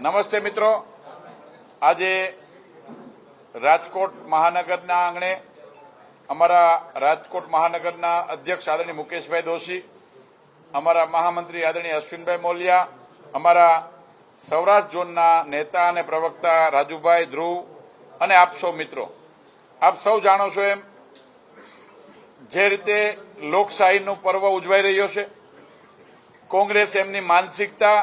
નમસ્તે મિત્રો. આજે રાજકોટ મહાનગરના આંગણે અમારા રાજકોટ મહાનગરના અધ્યક્ષ આદરણીય મુકેશભાઈ દોશી, અમારા મહામંત્રી આદરણીય અશ્વિનભાઈ મોલિયા, અમારા સૌરાષ્ટ્ર ઝોનના નેતા અને પ્રવક્તા રાજુભાઈ ધ્રુવ અને આપ સૌ મિત્રો. આપ સૌ જાણો છો એમ, જે રીતે લોકશાહીનું પર્વ ઉજવાઈ રહ્યો છે, કોંગ્રેસ એમની માનસિકતા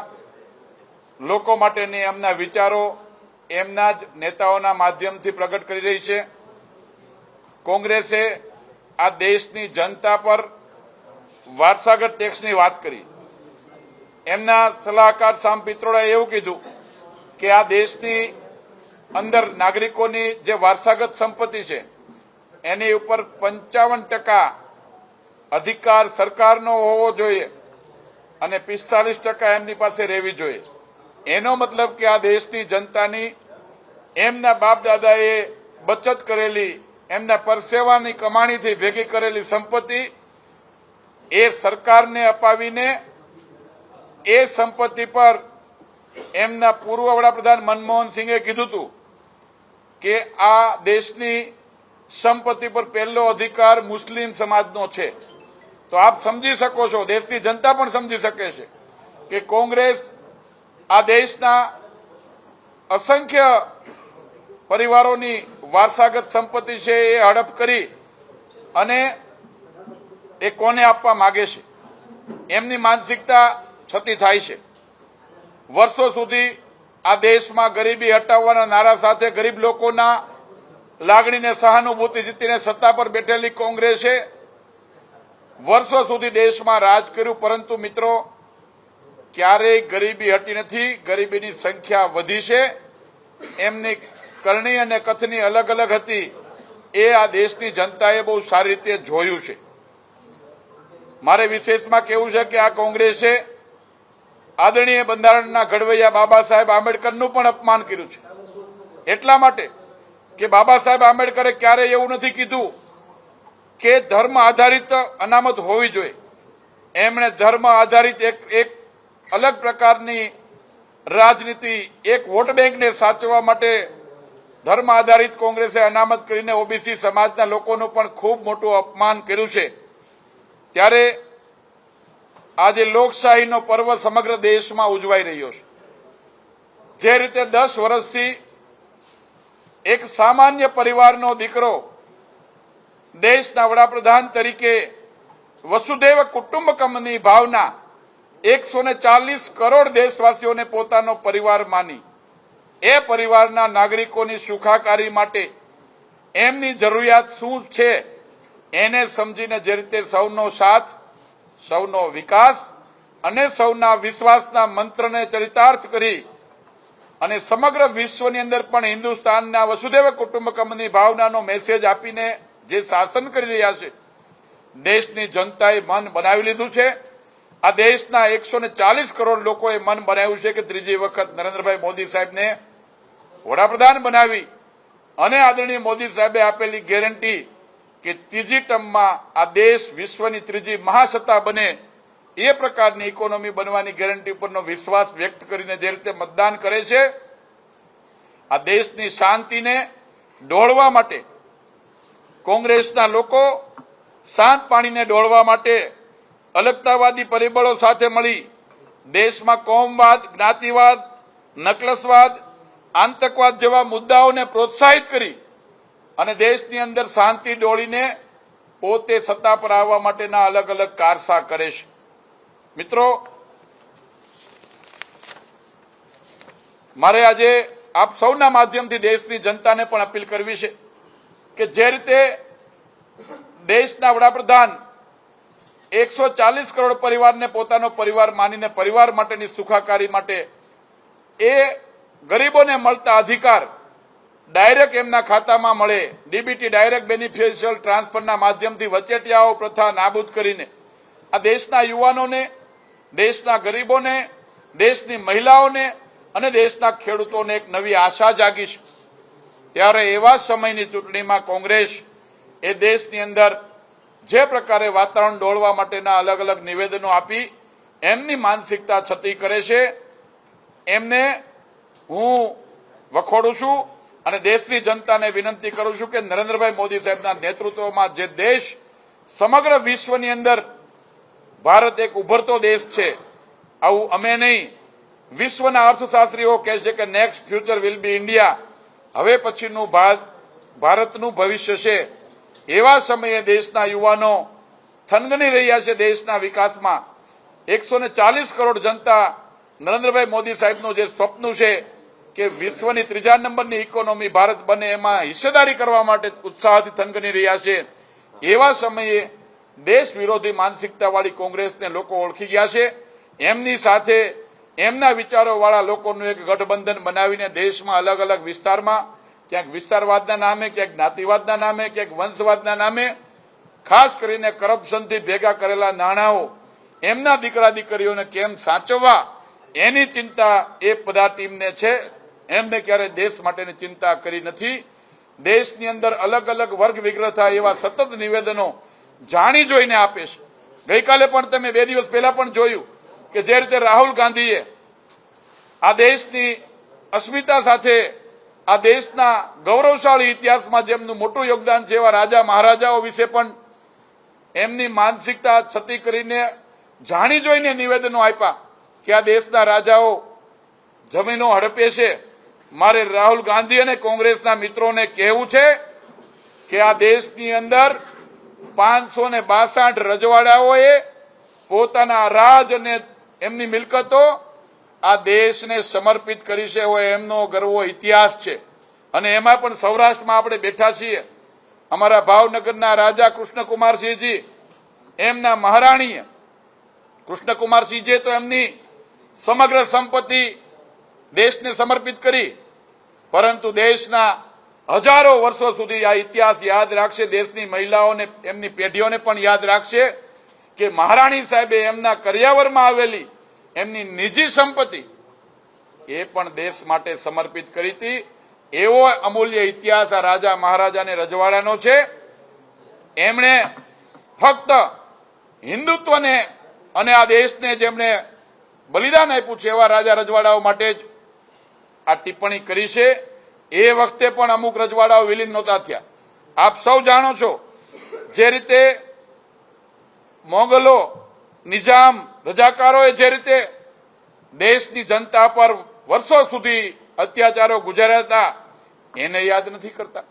લોકો માટેની એમના વિચારો એમના જ નેતાઓના માધ્યમથી પ્રગટ કરી રહી છે. કોંગ્રેસે આ દેશની જનતા પર વારસાગત ટેક્સની વાત કરી. એમના સલાહકાર સામ પિત્રોડાએ એવું કીધું કે આ દેશની અંદર નાગરિકોની જે વારસાગત સંપત્તિ છે, એની ઉપર પંચાવન ટકા અધિકાર સરકારનો હોવો જોઈએ અને પિસ્તાલીસ ટકા એમની પાસે રહેવી જોઈએ. એનો મતલબ કે આ દેશની જનતાની એમના બાપ દાદાએ બચત કરેલી, એમના પરસેવાની કમાણીથી ભેગી કરેલી સંપત્તિ એ સરકારને અપાવીને એ સંપત્તિ પર એમના પૂર્વ વડાપ્રધાન મનમોહન સિંહે કીધું હતું કે આ દેશની સંપત્તિ પર પહેલો અધિકાર મુસ્લિમ સમાજનો છે. તો આપ સમજી શકો છો, દેશની જનતા પણ સમજી શકે છે કે કોંગ્રેસ આ દેશના અસંખ્ય પરિવારોની વારસાગત સંપત્તિ છે એ હડપ કરી અને એ કોને આપવા માગે છે? એમની માનસિકતા છતી થાય છે. વર્ષો સુધી આ દેશમાં ગરીબી હટાવવાના નારા સાથે ગરીબ લોકોના લાગણીને, સહાનુભૂતિ જીતીને સત્તા પર બેઠેલી કોંગ્રેસે વર્ષો સુધી દેશમાં રાજ કર્યું, પરંતુ મિત્રો ક્યારેય ગરીબી હટી નથી, ગરીબીની સંખ્યા વધી છે. એમની કરણી અને કથની અલગ અલગ હતી. એ આ દેશની જનતાએ બહુ સારી રીતે જોયું છે. મારે વિશેષમાં કેવું છે કે આ કોંગ્રેસે આદરણીય બંધારણના ઘડવૈયા બાબા સાહેબ આંબેડકરનું પણ અપમાન કર્યું છે. એટલા માટે કે બાબા સાહેબ આંબેડકરે ક્યારેય એવું નથી કીધું કે ધર્મ આધારિત અનામત હોવી જોઈએ. એમણે ધર્મ આધારિત એક એક અલગ પ્રકારની રાજનીતિ એક વોટ બેંકને સાચવવા માટે ધર્મ આધારિત કોંગ્રેસે અનામત કરીને ઓબીસી સમાજના લોકોનું પણ ખૂબ મોટું અપમાન કર્યું છે. ત્યારે આજે લોકશાહીનો પર્વ સમગ્ર દેશમાં ઉજવાઈ રહ્યો છે. જે રીતે દસ વર્ષથી એક સામાન્ય પરિવારનો દીકરો દેશના વડાપ્રધાન તરીકે વસુધૈવ કુટુંબકમની ભાવના એકસો ને ચાલીસ કરોડ દેશવાસીઓને પોતાનો પરિવાર માની. એ પરિવારના નાગરિકોની સુખાકારી માટે એમની જરૂરિયાત શું છે એને સમજીને જે રીતે સૌનો સાથ, સૌનો વિકાસ અને સૌના વિશ્વાસના મંત્રને ચરિતાર્થ કરી અને સમગ્ર વિશ્વની અંદર પણ હિન્દુસ્તાનના વસુદેવ કુટુંબકમની ભાવનાનો મેસેજ આપીને જે શાસન કરી રહ્યા છે, દેશની જનતાએ મન બનાવી લીધું છે. આ દેશના એકસો ચાલીસ કરોડ લોકોએ મન બનાવ્યું છે કે ત્રીજી વખત નરેન્દ્રભાઈ મોદી સાહેબને વડાપ્રધાન બનાવી અને આદરણીય મોદી સાહેબે આપેલી ગેરંટી કે ત્રીજી ટર્મમાં આ દેશ વિશ્વની ત્રીજી મહાસત્તા બને એ પ્રકારની ઇકોનોમી બનવાની ગેરંટી પરનો વિશ્વાસ વ્યક્ત કરીને જે રીતે મતદાન કરે છે, આ દેશની શાંતિને ડોળવા માટે કોંગ્રેસના લોકો શાંત પાણીને ડોળવા માટે અલગતાવાદી પરિબળો સાથે મળી દેશમાં કોમવાદ, જ્ઞાતિવાદ, નકલસવાદ, આતંકવાદ જેવા મુદ્દાઓને પ્રોત્સાહિત કરી અને દેશની અંદર શાંતિ ડોળીને પોતે સત્તા પર આવવા માટેના અલગ અલગ કારસા કરે છે. મિત્રો, મારે આજે આપ સૌના માધ્યમથી દેશની જનતાને પણ અપીલ કરવી છે કે જે રીતે દેશના વડાપ્રધાન એકસો ચાલીસ કરોડ પરિવારને પોતાનો પરિવાર માનીને પરિવાર માટેની સુખાકારી માટે એ ગરીબોને મળતા અધિકાર ડાયરેક્ટ એમના ખાતામાં મળે. ડીબીટી ડાયરેક્ટ બેનિફિશિયલ ટ્રાન્સફરના માધ્યમથી વચેટિયાઓ પ્રથા નાબૂદ કરીને આ દેશના યુવાનોને, દેશના ગરીબોને, દેશની મહિલાઓને અને દેશના ખેડૂતોને એક નવી આશા જાગી છે ત્યારે એવા સમયની ચૂંટણીમાં કોંગ્રેસ એ દેશની અંદર જે પ્રકારે વાતાવરણ ડોળવા માટેના અલગ અલગ નિવેદનો આપી એમની માનસિકતા છતી કરે છે, એમને હું વખોડું છું અને દેશની જનતાને વિનંતી કરું છું કે નરેન્દ્રભાઈ મોદી સાહેબના નેતૃત્વમાં જે દેશ સમગ્ર વિશ્વની અંદર ભારત એક ઉભરતો દેશ છે, આવું અમે નહીં. વિશ્વના અર્થશાસ્ત્રીઓ કહે છે કે next future will be India હવે પછીનું ભારત ભારતનું ભવિષ્ય છે. એવા સમયે દેશના યુવાનો થનગની રહ્યા છે દેશના વિકાસમાં. એકસો ચાલીસ કરોડ જનતા નરેન્દ્રભાઈ મોદી સાહેબનું જે સ્વપ્ન છે કે વિશ્વની ત્રીજા નંબરની ઇકોનોમી ભારત બને એમાં હિસ્સેદારી કરવા માટે ઉત્સાહથી થનગની રહ્યા છે. એવા સમયે દેશ વિરોધી માનસિકતાવાળી કોંગ્રેસને લોકો ઓળખી ગયા છે. એમની સાથે એમના વિચારોવાળા લોકોનું એક ગઠબંધન બનાવીને દેશમાં અલગ અલગ વિસ્તારમાં ક્યાંક વિસ્તારવાદના નામે, ક્યાંક જ્ઞાતિવાદના નામે, ક્યાંક વંશવાદના નામે, ખાસ કરીને કરપ્શનથી ભેગા કરેલા નાણાંઓ, એમના દીકરા દીકરીઓને કેમ સાચવવા, એની ચિંતા એ બધા ટીમને છે. એમને ક્યારે દેશ માટેની ચિંતા કરી નથી. દેશની અંદર અલગ અલગ વર્ગ વિગ્રહ થાય એવા સતત નિવેદનો જાણી જોઈને આપે છે. ગઈકાલે પણ તમે બે દિવસ પહેલા પણ જોયું કે જે રીતે રાહુલ ગાંધીએ આ દેશની અસ્મિતા સાથે આ દેશના ગૌરવશાળી ઇતિહાસમાં જેમનું મોટું યોગદાન છે એવા રાજા મહારાજાઓ વિશે પણ એમની માનસિકતા છતી કરીને જાણી જોઈને નિવેદનો આપ્યા કે આ દેશના રાજાઓ જમીનો હડપે છે. મારે રાહુલ ગાંધી અને કોંગ્રેસના મિત્રોને કહેવું છે કે આ દેશની અંદર પાંચસો ને બાસઠ રજવાડાઓએ પોતાના રાજ અને એમની મિલકતો આ દેશને સમર્પિત કરી છે એવો એમનો ગર્વો ઇતિહાસ છે. અને એમાં પણ સૌરાષ્ટ્રમાં આપણે બેઠા છીએ. અમારા ભાવનગરના રાજા કૃષ્ણકુમારસિંહજી, એમના મહારાણીએ. કૃષ્ણકુમારસિંહજીએ તો એમની સમગ્ર સંપત્તિ દેશને સમર્પિત કરી. પરંતુ દેશના હજારો વર્ષો સુધી આ ઇતિહાસ યાદ રાખશે. દેશની મહિલાઓને, એમની પેઢીઓને પણ યાદ રાખશે કે મહારાણી સાહેબે એમના કરિયાવરમાં આવેલી એમની નિજી સંપત્તિ એ પણ દેશ માટે સમર્પિત કરી હતી. એવો અમૂલ્ય ઇતિહાસ આ રાજા મહારાજાને રજવાડાનો છે. એમણે ફક્ત હિન્દુત્વને અને આ દેશને જેમણે બલિદાન આપ્યું છે એવા રાજા રજવાડાઓ માટે જ આ ટિપ્પણી કરી છે. એ વખતે પણ અમુક રજવાડાઓ વિલીન નહોતા થયા. આપ સૌ જાણો છો, જે રીતે મોગલો નિઝામ રજાકારોએ જે રીતે દેશની જનતા પર વર્ષો સુધી અત્યાચારો ગુજાર્યા હતા, એને યાદ નથી કરતા.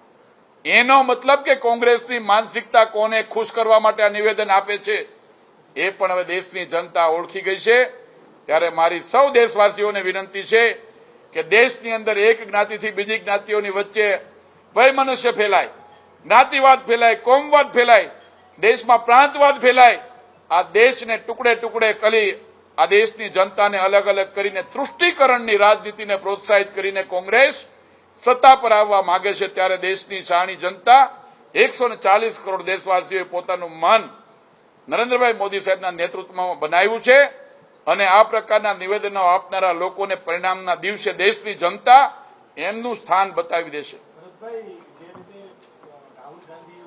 એનો મતલબ કે કોંગ્રેસની માનસિકતા કોને ખુશ કરવા માટે આ નિવેદન આપે છે, એ પણ હવે દેશની જનતા ઓળખી ગઈ છે. ત્યારે મારી સૌ દેશવાસીઓને વિનંતી છે કે દેશની અંદર એક જ્ઞાતિથી બીજી જ્ઞાતિઓની વચ્ચે વયમનુષ્ય ફેલાય, જ્ઞાતિવાદ ફેલાય, કોમવાદ ફેલાય, દેશમાં પ્રાંતવાદ ફેલાય આ દેશને ટુકડે ટુકડે કરી આ દેશની જનતાને અલગ અલગ કરીને તૃષ્ટિકરણની રાજનીતિને પ્રોત્સાહિત કરીને કોંગ્રેસ સત્તા પર આવવા માંગે છે ત્યારે દેશની શાણી જનતા એકસો ચાલીસ કરોડ દેશવાસીઓએ પોતાનું મન નરેન્દ્રભાઈ મોદી સાહેબના નેતૃત્વમાં બનાવ્યું છે અને આ પ્રકારના નિવેદનો આપનારા લોકોને પરિણામના દિવસે દેશની જનતા એમનું સ્થાન બતાવી દેશે. રાહુલ ગાંધી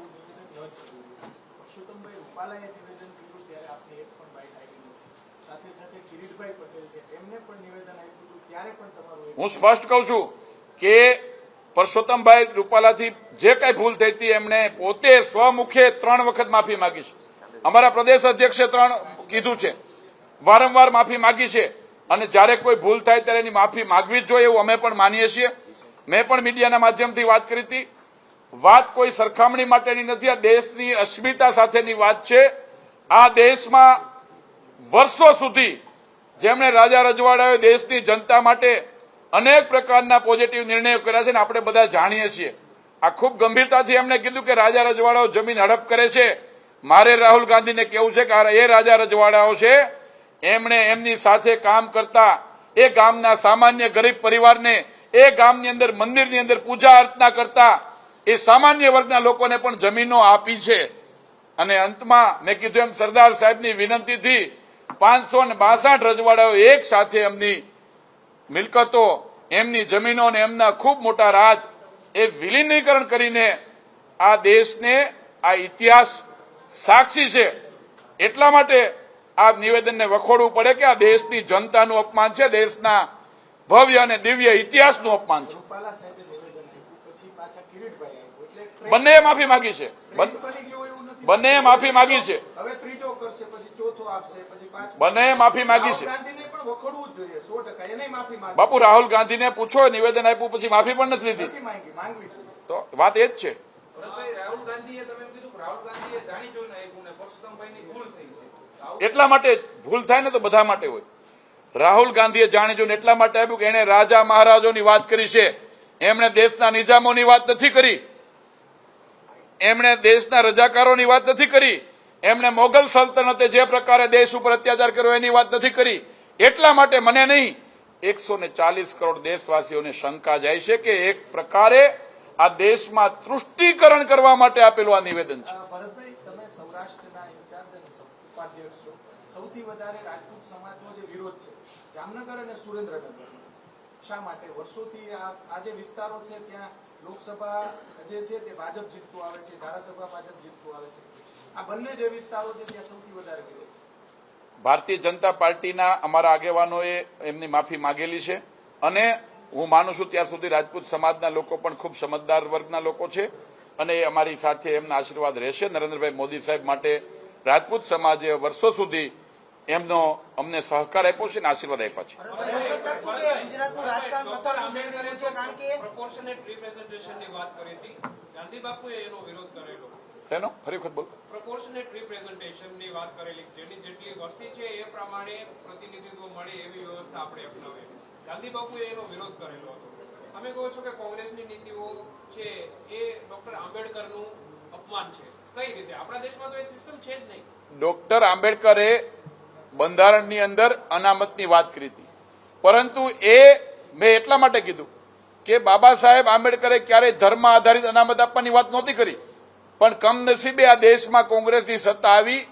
હું સ્પષ્ટ કહું છું કે પરસોત્તમભાઈ રૂપાલાથી જે કઈ ભૂલ થઈ હતી, એમણે પોતે સ્વમુખે ત્રણ વખત માફી માગી છે. અમારા પ્રદેશ અધ્યક્ષે ત્રણ કીધું છે. વારંવાર માફી માંગી છે. અને જ્યારે કોઈ ભૂલ થાય ત્યારે એની માફી માંગવી જ જોઈએ એવું અમે પણ માનીએ છીએ. મેં પણ મીડિયાના માધ્યમથી વાત કરી હતી. વાત કોઈ સરખામણી માટેની નથી. આ દેશની અસ્મિતા સાથેની વાત છે. આ દેશમાં વર્ષો સુધી જેમણે રાજા રજવાડાઓએ દેશની જનતા માટે અનેક પ્રકારના પોઝિટિવ નિર્ણયો કર્યા છે ને આપણે બધા જાણીએ છીએ. આ ખૂબ ગંભીરતાથી એમણે કીધું કે રાજા રજવાડાઓ જમીન હડપ કરે છે. મારે રાહુલ ગાંધીને કેવું છે કે એ રાજા રજવાડાઓ છે, એમણે એમની સાથે કામ કરતા એ ગામના સામાન્ય ગરીબ પરિવારને એ ગામની અંદર મંદિરની અંદર પૂજા અર્ચના કરતા એ સામાન્ય વર્ગના લોકોને પણ જમીનો આપી છે. અને અંતમાં મેં કીધું એમ સરદાર સાહેબની વિનંતીથી પાંચસો ને બાસઠ રજવાડાઓ એક સાથે એમની મિલકતો, એમની જમીનો અને એમના ખૂબ મોટા રાજ એ વિલીનીકરણ કરીને આ દેશને આ ઇતિહાસ સાક્ષી છે. એટલા માટે આ નિવેદનને વખોડવું પડે કે આ દેશની જનતાનું અપમાન છે, દેશના ભવ્ય અને દિવ્ય ઇતિહાસનું અપમાન છે. બંનેએ માફી માંગી છે. બન- બની માફી માંગી છે. હવે ત્રીજો કરશે પછી ચોથો આપશે પછી પાંચમો બંનેએ માફી માંગી છે. ગાંધીને પણ વખોડવું જ જોઈએ સો ટકા. એને માફી માંગી. બાપુ રાહુલ ગાંધીને પૂછો નિવેદન આપ્યું પછી માફી પણ નથી લીધી. તો વાત એ જ છે. એટલા માટે જ ભૂલ થાય ને તો બધા માટે હોય. રાહુલ ગાંધીએ જાણી જોઈને એટલા માટે આપ્યું કે એણે રાજા મહારાજોની વાત કરી છે. એમણે દેશના નિજામોની વાત નથી કરી. એમણે દેશના રજાકારોની વાત નથી કરી. એમણે મોગલ સલ્તનતે જે પ્રકારે દેશ ઉપર અત્યાચાર કર્યો એની વાત નથી કરી. એટલા માટે મને નહીં એકસો ને ચાલીસ કરોડ દેશવાસીઓને શંકા જાય છે કે એક પ્રકારે આ દેશમાં તૃષ્ટિકરણ કરવા માટે આપેલું આ નિવેદન છો. સૌથી વધારે રાજપૂત સમાજનો જે વિરોધ છે, જામનગર અને સુરેન્દ્રનગર. શા માટે? વર્ષોથી આ જે વિસ્તારો છે, ત્યાં લોકસભા જે છે તે ભાજપ જીતતું આવે છે, ધારાસભા ભાજપ જીતતું આવે છે. આ બંને જે વિસ્તારો છે, ત્યાં સૌથી વધારે વિરોધ છે. ભારતીય જનતા પાર્ટીના અમારા આગેવાનોએ એમની માફી માગેલી છે અને હું માનું છું ત્યાં સુધી રાજપૂત સમાજના લોકો પણ ખૂબ સમજદાર વર્ગના લોકો છે અને અમારી સાથે એમના આશીર્વાદ રહેશે. નરેન્દ્રભાઈ મોદી સાહેબ માટે રાજપૂત સમાજે વર્ષો સુધી એમનો અમને સહકાર આપ્યો છે અને આશીર્વાદ આપ્યા છે. ગુજરાતનું રાજકારણ કથળતું જઈ રહ્યું છે કારણ કે proportionate representation ની વાત કરી હતી. ગાંધી બાપુએ એનો વિરોધ કરેલો. શેનો? ફરી વખત બોલો. Proportionate representation ની વાત કરેલી. જેની જેટલી વસ્તી છે એ પ્રમાણે પ્રતિનિધિત્વ મળે એવી વ્યવસ્થા આપણે અપનાવી ગાંધી બાપુએ એનો વિરોધ કરેલો હતો. તમે કહો છો કે કોંગ્રેસની નીતિઓ છે એ ડોક્ટર આંબેડકરનું અપમાન છે. કઈ રીતે? આપણા દેશમાં તો એ સિસ્ટમ છે જ નહીં. ડોક્ટર આંબેડકરે બંધારણની અંદર અનામતની વાત કરી હતી. પરંતુ એ મેં એટલા માટે કીધું કે બાબા સાહેબ આંબેડકરે ક્યારેય ધર્મ આધારિત અનામત આપવાની વાત નહોતી કરી. પણ કમનસીબે આ દેશમાં કોંગ્રેસની સત્તા આવી.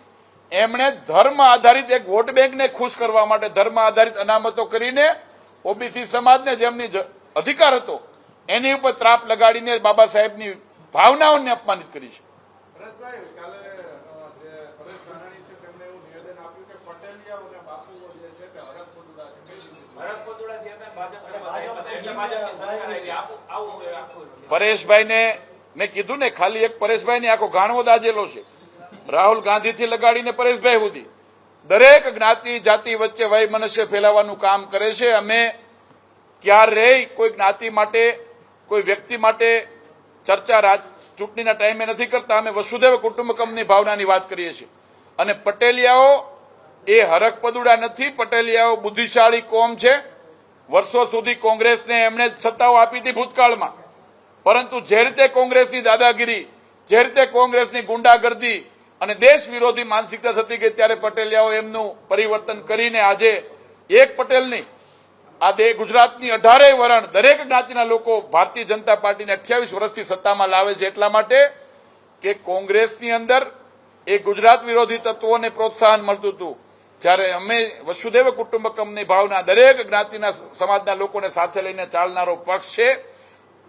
એમણે ધર્મ આધારિત એક વોટ બેંકને ખુશ કરવા માટે ધર્મ આધારિત અનામતો કરીને ઓબીસી સમાજને જેમની અધિકાર હતો, એની ઉપર ત્રાપ લગાડીને બાબા સાહેબની ભાવનાઓને અપમાનિત કરી છે ભરતભાઈ કાલે અ, જે પરેશ ધાનાણી છે તેમણે એવું નિવેદન આપ્યું કે પટેલિયાઓ અને બાપુઓ જે છે તે હરખ પદુડા છે બે દિવસે. પરેશભાઈને મેં કીધું ને, ખાલી એક પરેશભાઈને આખો ગાણવો દાજેલો છે. રાહુલ ગાંધીથી લગાડીને પરેશભાઈ સુધી. દરેક જ્ઞાતિ, જાતિ વચ્ચે વય મનુષ્ય ફેલાવવાનું કામ કરે છે. અમે ક્યારેય કોઈ જ્ઞાતિ માટે, કોઈ વ્યક્તિ માટે ચર્ચા રાજ ચૂંટણીના ટાઈમે નથી કરતા. અમે વસુદેવ કુટુંબકમની ભાવનાની વાત કરીએ છીએ. અને પટેલિયાઓ એ હરકપદુડા નથી. પટેલિયાઓ બુદ્ધિશાળી કોમ છે. વર્ષો સુધી કોંગ્રેસને એમણે સત્તાઓ આપી હતી ભૂતકાળમાં. પરંતુ જે રીતે કોંગ્રેસની દાદાગીરી, જે રીતે કોંગ્રેસની ગુંડાગર્દી અને દેશ વિરોધી માનસિકતા થતી ગઈ ત્યારે પટેલિયાઓ એમનું પરિવર્તન કરીને આજે એક પટેલની આ ગુજરાતની અઢારેય વરણ દરેક જ્ઞાતિના લોકો ભારતીય જનતા પાર્ટીને અઠ્યાવીસ વર્ષથી સત્તામાં લાવે છે એટલા માટે કે કોંગ્રેસની અંદર એ ગુજરાત વિરોધી તત્વોને પ્રોત્સાહન મળતું હતું. જ્યારે અમે વસુદેવ કુટુંબકમની ભાવના દરેક જ્ઞાતિના સમાજના લોકોને સાથે લઈને ચાલનારો પક્ષ છે.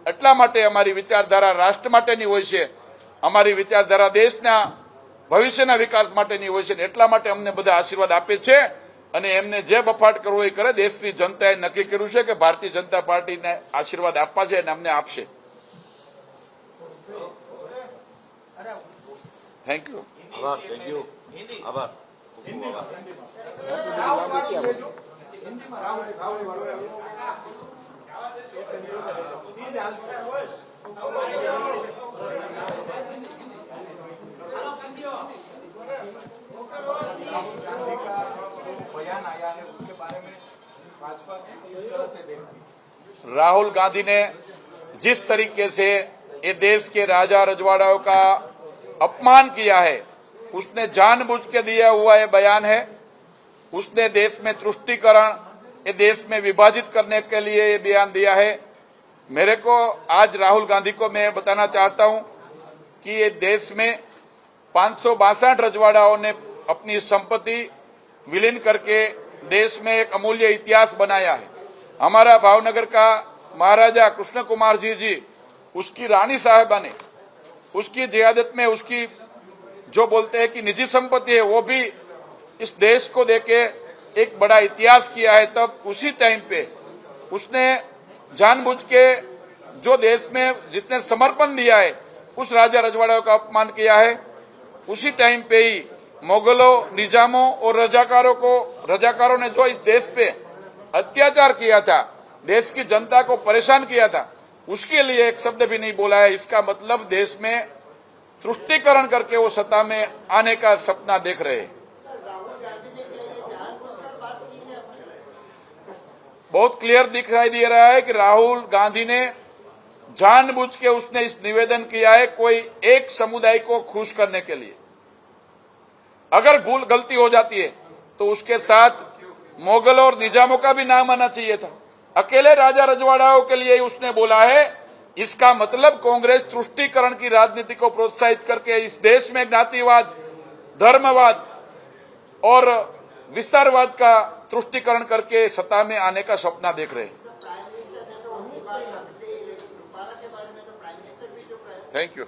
એટલા માટે અમારી વિચારધારા રાષ્ટ્ર માટેની હોય છે. અમારી વિચારધારા દેશના ભવિષ્યના વિકાસ માટેની હોય છે ને એટલા માટે અમને બધા આશીર્વાદ આપે છે અને એમને જે બફાટ કરવો એ કરે દેશની જનતાએ નક્કી કર્યું છે કે ભારતીય જનતા પાર્ટીને આશીર્વાદ આપવા છે અને અમને આપશે. થેન્ક યુ આભાર. થેન્ક યુ આભાર. बयान आया है उसके बारे में भाजपा राहुल गांधी ने जिस तरीके से ये देश के राजा रजवाड़ाओं का अपमान किया है उसने जानबूझ के दिया हुआ ये बयान है। उसने देश में तुष्टिकरण, ये देश में विभाजित करने के लिए ये बयान दिया है। मेरे को आज राहुल गांधी को मैं बताना चाहता हूँ कि ये देश में पाँच रजवाड़ाओं ने अपनी संपत्ति विलीन करके देश में एक अमूल्य इतिहास बनाया है। हमारा भावनगर का महाराजा कृष्ण कुमार जी जी, उसकी रानी साहिबा ने उसकी जियादत में उसकी जो बोलते हैं कि निजी संपत्ति है, वो भी इस देश को देके एक बड़ा इतिहास किया है, तब उसी टाइम पे उसने जानबूझ के जो देश में जिसने समर्पण दिया है, उस राजा रजवाड़ों का अपमान किया है। उसी टाइम पे ही मुगलों, निजामों और रजाकारों को, रजाकारों ने जो इस देश पे अत्याचार किया था, देश की जनता को परेशान किया था, उसके लिए एक शब्द भी नहीं बोला है। इसका मतलब देश में तुष्टिकरण करके वो सत्ता में आने का सपना देख रहे बहुत क्लियर दिखाई दे रहा है कि राहुल गांधी ने जानबूझ के उसने इस निवेदन किया है कोई एक समुदाय को खुश करने के लिए। अगर भूल गलती हो जाती है तो उसके साथ मुगल और निजामों का भी नाम आना चाहिए था। अकेले राजा रजवाड़ाओं के लिए उसने बोला है इसका मतलब कांग्रेस तुष्टिकरण की राजनीति को प्रोत्साहित करके इस देश में ज्ञातिवाद धर्मवाद और विस्तारवाद का तुष्टिकरण करके सत्ता में आने का सपना देख रहे हैं। Thank you